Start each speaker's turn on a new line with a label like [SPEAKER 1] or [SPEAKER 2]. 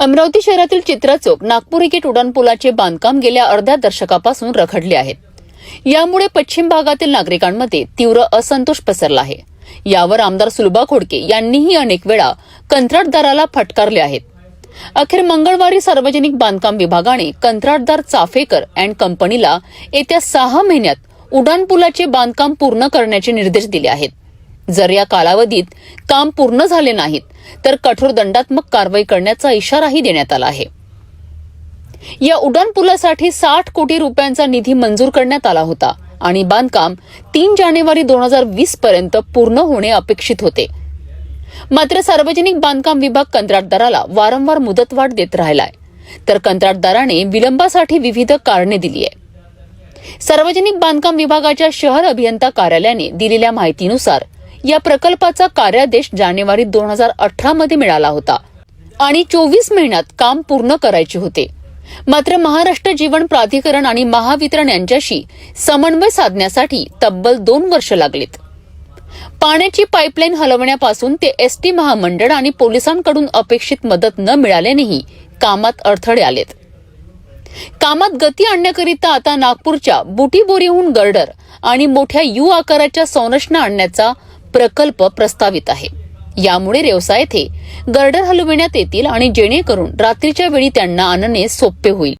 [SPEAKER 1] अमरावती शहरातील चित्रा चौक नागपूर इकेट उड्डाणपुलाचे बांधकाम गेल्या अर्ध्या दशकापासून रखडले आहेत. यामुळे पश्चिम भागातील नागरिकांमध्ये तीव्र असंतोष पसरला आहे. यावर आमदार सुलभा खोडके यांनीही अनेक वेळा कंत्राटदाराला फटकारले आहेत. अखेर मंगळवारी सार्वजनिक बांधकाम विभागाने कंत्राटदार चाफेकर अँड कंपनीला येत्या सहा महिन्यात उड्डाणपुलाचे बांधकाम पूर्ण करण्याचे निर्देश दिले आहेत. जर या कालावधीत काम पूर्ण झाले नाहीत तर कठोर दंडात्मक कारवाई करण्याचा इशाराही देण्यात आला आहे. या उड्डाणपुलासाठी साठ कोटी रुपयांचा निधी मंजूर करण्यात आला होता आणि बांधकाम तीन जानेवारी दोन हजार वीस पर्यंत पूर्ण होणे अपेक्षित होते. मात्र सार्वजनिक बांधकाम विभाग कंत्राटदाराला वारंवार मुदतवाढ देत राहिलाय. तर कंत्राटदाराने विलंबासाठी विविध कारणे दिली आहे सार्वजनिक बांधकाम विभागाच्या शहर अभियंता कार्यालयाने दिलेल्या माहितीनुसार या प्रकल्पाचा कार्यादेश जानेवारी दोन हजार अठरा मध्ये मिळाला होता. आणि चोवीस महिन्यात काम पूर्ण करायचे होते. मात्र महाराष्ट्र जीवन प्राधिकरण आणि महावितरण यांच्याशी समन्वय साधण्यासाठी तब्बल दोन वर्ष लागलीत. पाण्याची पाईपलाईन हलवण्यापासून ते एसटी महामंडळ आणि पोलिसांकडून अपेक्षित मदत न मिळाल्यानेही कामात अडथळे आलेत. कामात गती आणण्याकरिता आता नागपूरच्या बुटीबोरीहून गर्डर आणि मोठ्या यू आकाराच्या संरचना आणण्याचा प्रकल्प प्रस्तावित आहे. यामुळे रेवसा येथे गर्डर हलविण्यात येतील आणि जेणेकरून रात्रीच्या वेळी त्यांना आणणे सोपे होईल.